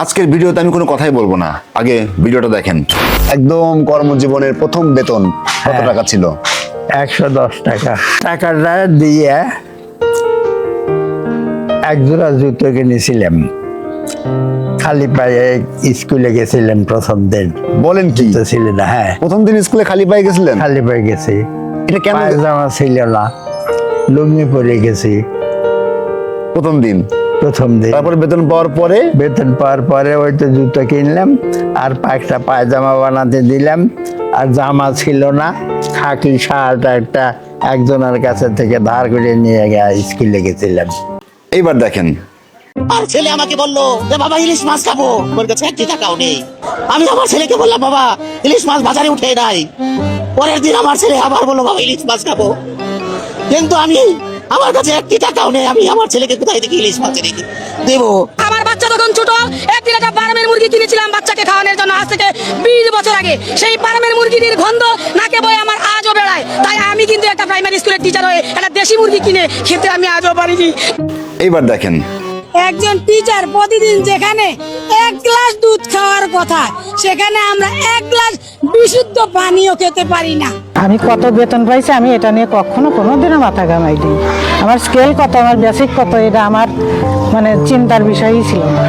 আজকের ভিডিওতে আমি কোনো কথাই বলব না। আগে ভিডিওটা দেখেন। একদম কর্মজীবনের প্রথম বেতন কত হ্যাঁ। টাকা ছিল? একশো দশ টাকা। টাকাটা দিয়ে এক জোড়া জুতো কিনেছিলাম। খালি পায়ে স্কুলে গেছিলাম প্রথম দিন বলেন কি? ছিল না হ্যাঁ। প্রথম দিন স্কুলে খালি পায়ে গেছিলেন? খালি পায়ে গেছি। এটা কেন? পায়জামা ছিল না। লুঙ্গি পরে গেছি। প্রথম দিন? প্রথম দিন। তারপর বেতন পাওয়ার পরে? বেতন পাওয়ার পরে ওই তো জুতো কিনলাম আর একটা পায়জামা বানাতে দিলাম আর জামা ছিল না খাকি শার্ট একটা একজনের কাছে থেকে ধার করে নিয়ে গিয়ে স্কুলে গেছিলাম। এইবার দেখেন। আর ছেলে আমাকে বলল যে বাবা ইলিশ মাছ খাব। ওর কাছে একটি টাকাও নেই। আমি আমার ছেলেকে বললাম বাবা ইলিশ মাছ বাজারে উঠে নাই। পরের দিন আমার ছেলে আবার বলল বাবা ইলিশ মাছ খাব। কিন্তু আমি আমার কাছে একটি টাকাও নেই আমি আমার ছেলেকে কোথায় থেকে ইলিশ মাছ রেখে দেবো? আমার বাচ্চা তখন ছোট একদিন একটা ফার্মের মুরগি কিনেছিলাম বাচ্চাকে খাওয়ানোর জন্য আজ থেকে বিশ বছর আগে। সেই ফার্মের মুরগিটির গন্ধ নাকে বয়ে আমার আজও বেড়ায়। তাই আমি কিন্তু একটা প্রাইমারি স্কুলের টিচার হয়ে একটা দেশি মুরগি কিনে খেতে আমি আজও পারিনি। এইবার দেখেন। একজন টিচার প্রতিদিন যেখানে এক গ্লাস দুধ খাওয়ার কথা সেখানে আমরা এক গ্লাস বিশুদ্ধ পানীয় খেতে পারি না। আমি কত বেতন পাইছি আমি এটা নিয়ে কখনো কোনোদিনও মাথা ঘামাইনি। আমার স্কেল কত আমার বেসিক কত এটা আমার মানে চিন্তার বিষয়ই ছিল না।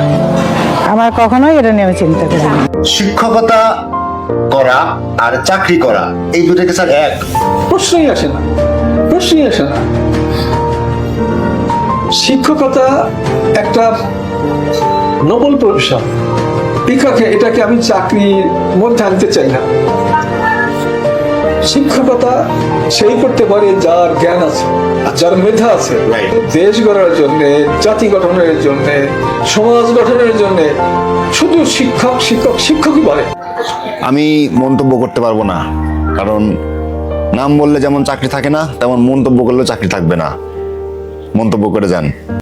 আমার কখনোই এটা নিয়ে আমি চিন্তা করি শিক্ষকতা করা আর চাকরি করা এই দুটোকে স্যার এক। প্রশ্নই আসে না প্রশ্নই আসে না। শিক্ষকতা একটা নোবেল প্রফেশন এটাকে এটাকে আমি চাকরির মধ্যে আনতে চাই না। শিক্ষকতা সেই করতে পারে যার জ্ঞান আছে যার মেধা আছে। দেশ গড়ার জন্য জাতি গঠনের জন্য সমাজ গঠনের জন্য শুধু শিক্ষক শিক্ষক শিক্ষকই বলে আমি মন্তব্য করতে পারব না কারণ নাম বললে যেমন চাকরি থাকে না তেমন মন্তব্য করলেও চাকরি থাকবে না। মন্তব্য করে যান।